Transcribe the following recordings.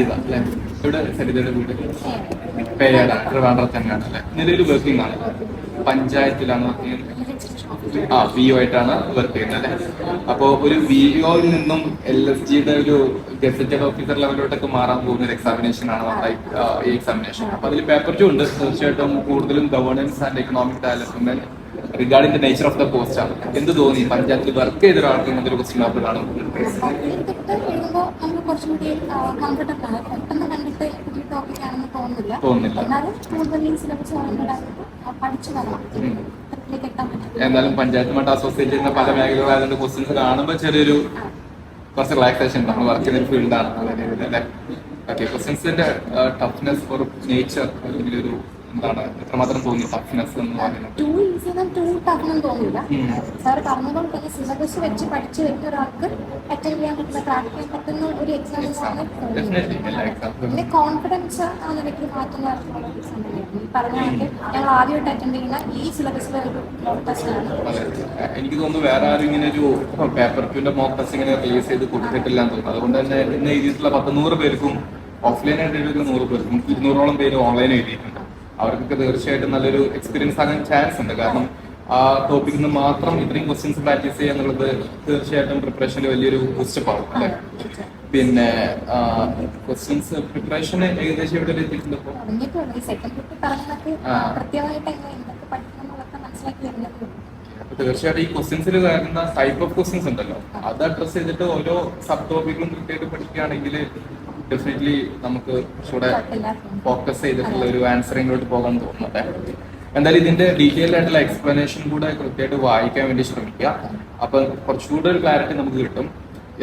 സരിത അല്ലേ? ഇവിടെ സരിതയുടെ വീട് പേയാടാ ട്രിവാൻഡ്രത്ത് തന്നെയാണ് അല്ലേ? നിലവിൽ വർക്കിംഗ് ആണ്. പഞ്ചായത്തിലാണ് വർക്ക് ആ വി ഒ ആയിട്ടാണ് വർക്ക് ചെയ്യുന്നത് അല്ലേ? അപ്പോ ഒരു വി ഒയിൽ നിന്നും എൽ എസ് ജിയുടെ ഒരു ഗസറ്റഡ് ഓഫീസർ ലെവലിലോട്ടൊക്കെ മാറാൻ പോകുന്ന ഒരു എക്സാമിനേഷൻ ആണ് നമ്മുടെ ഈ, എക്സാമിനേഷൻ അപ്പൊ അതിൽ പേപ്പർ ടു ഉണ്ട്. തീർച്ചയായിട്ടും കൂടുതലും governance and economic development regarding the nature of the post ആണ്. എന്ത് തോന്നി? പഞ്ചായത്തിൽ വർക്ക് ചെയ്ത ഒരാൾക്ക് ഇങ്ങനത്തെ ഒരു ക്വസ്റ്റ്യൻ പേപ്പർ കാണും തോന്നുന്നില്ല. എന്നാലും കൂടുതൽ സിലബസ് പഠിച്ചു എത്താൻ പറ്റും എന്നാലും പഞ്ചായത്തുമായിട്ട് അസോസിയേറ്റ് ചെയ്യുന്ന പല മേഖലകളായതുകൊണ്ട് ക്വസ്റ്റ്യൻസ് കാണുമ്പോൾ ചെറിയൊരു കുറച്ച് റിലാക്സേഷൻ നമ്മൾ വർക്ക് ചെയ്യുന്ന ഒരു ഫീൽഡാണ് നല്ല രീതിയിൽ അല്ലേ? ഓക്കെ ക്വസ്റ്റ്യൻസിന്റെ ടഫ്നെസ് ഫോർ നേച്ചർ അല്ലെങ്കിൽ ഒരു എന്താണ് എത്രമാത്രം തോന്നി ടഫ്നെസ് എന്ന് പറയുന്നത് ടു ഈസിനും ടു ടഫെന്നും തോന്നില്ല ഉം. സാർ പറഞ്ഞതുപോലെ തന്നെ സിലബസ് വെച്ച് പഠിച്ചു വരുന്ന ഒരാൾക്ക് അറ്റൻഡ് ചെയ്യാൻ പറ്റുന്ന ക്രാക്ക് ചെയ്യാൻ പറ്റുന്ന ഒരു എക്സാം ആണ് ഡെഫിനറ്റ്ലി എല്ലാ എക്സാമ്പിളും പിന്നെ കോൺഫിഡൻസ് ആ നിലയ്ക്ക് മാറ്റുന്ന തരത്തിലുള്ള ഒരു എക്സാം തന്നെയായിരുന്നു ഈ പറഞ്ഞ കണക്ക് ഞങ്ങൾ ആദ്യമായിട്ട് അറ്റൻഡ് ചെയ്യുന്ന ഈ സിലബസിലെ ഒരു മോക്ക് ടെസ്റ്റ് ആണ്. എനിക്ക് തോന്നുന്നു വേറെ ആരും ഇങ്ങനെ ഒരു പേപ്പർ ക്യൂന്റെ മോക്ക് ടെസ്റ്റ് ഇങ്ങനെ റിലീസ് ചെയ്ത് കൊടുത്തിട്ടില്ല എന്ന് തോന്നുന്നു. അതുകൊണ്ട് തന്നെ ഇന്ന് എഴുതിയിട്ടുള്ള പത്ത് നൂറ് പേർക്കും ഓഫ്ലൈൻ ആയിട്ട് എഴുതിയിട്ടുള്ള നൂറ് പേർക്കും ഇരുന്നൂറോളം പേര് ഓൺലൈൻ എഴുതിയിട്ടുണ്ട്. അവർക്കൊക്കെ തീർച്ചയായിട്ടും നല്ലൊരു എക്സ്പീരിയൻസ് ആകാൻ ചാൻസ് ഉണ്ട്. കാരണം ആ ടോപ്പിക്കിൽ നിന്ന് മാത്രം ഇത്രയും ക്വസ്റ്റ്യൻസ് പ്രാക്ടീസ് ചെയ്യുക എന്നുള്ളത് തീർച്ചയായിട്ടും പ്രിപ്പറേഷനിൽ വലിയൊരു ബൂസ്റ്റപ്പ് ആവും അല്ലേ? പിന്നെ ക്വസ്റ്റ്യൻസ് പ്രിപ്പറേഷൻ ഏകദേശം ഇവിടെ തീർച്ചയായിട്ടും ഈ ക്വസ്റ്റ്യൻസിൽ വരുന്ന ടൈപ്പ് ഓഫ് ക്വസ്റ്റ്യൻസ് ഉണ്ടല്ലോ. അത് അഡ്രസ് ചെയ്തിട്ട് ഓരോ സബ് ടോപ്പിക്കും കൃത്യമായിട്ട് പഠിക്കുകയാണെങ്കിൽ ഡെഫിനറ്റ്ലി നമുക്ക് കുറച്ചുകൂടെ ഫോക്കസ് ചെയ്തിട്ടുള്ള ഒരു ആൻസറിങ്ങിലോട്ട് പോകാൻ തോന്നുന്നത്. എന്തായാലും ഇതിന്റെ ഡീറ്റെയിൽഡ് ആയിട്ടുള്ള എക്സ്പ്ലനേഷൻ കൂടെ കൃത്യമായിട്ട് വായിക്കാൻ വേണ്ടി ശ്രമിക്കുക. അപ്പൊ കുറച്ചുകൂടെ ഒരു ക്ലാരിറ്റി നമുക്ക് കിട്ടും.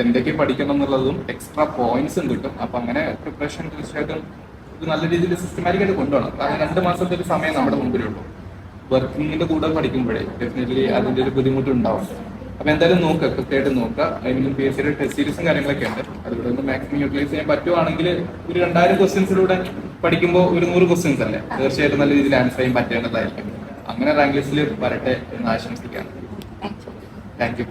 എന്തൊക്കെ പഠിക്കണം എന്നുള്ളതും എക്സ്ട്രാ പോയിന്റ്സും കിട്ടും. അപ്പൊ അങ്ങനെ പ്രിപ്പറേഷൻ തീർച്ചയായിട്ടും നല്ല രീതിയിൽ സിസ്റ്റമാറ്റിക് ആയിട്ട് കൊണ്ടുപോകണം. കാരണം രണ്ട് മാസത്തെ ഒരു സമയം നമ്മുടെ മുമ്പിലുള്ളൂ. വർക്കിങ്ങിന്റെ കൂടെ പഠിക്കുമ്പോഴേ ഡെഫിനറ്റ്ലി അതിന്റെ ഒരു ബുദ്ധിമുട്ടുണ്ടാവും. അപ്പൊ എന്തായാലും നോക്കുക കൃത്യമായിട്ട് നോക്കുക അതിനും പി എസ് സിയുടെ ടെസ്റ്റ് സീരീസും കാര്യങ്ങളൊക്കെ ഉണ്ട്. അതുകൂടെ ഒന്ന് മാക്സിമം യൂട്ടിലൈസ് ചെയ്യാൻ പറ്റുവാണെങ്കിൽ ഒരു രണ്ടായിരം ക്വസ്റ്റ്യൻസിലൂടെ പഠിക്കുമ്പോൾ ഒരു നൂറ് ക്വസ്റ്റ്യൻസ് അല്ലേ? തീർച്ചയായിട്ടും നല്ല രീതിയിൽ ആൻസർ ചെയ്യാൻ പറ്റേണ്ടതായിരിക്കും. അങ്ങനെ റാങ്ക് ലിസ്റ്റിൽ വരട്ടെ എന്ന് ആശംസിക്കാം. Thank you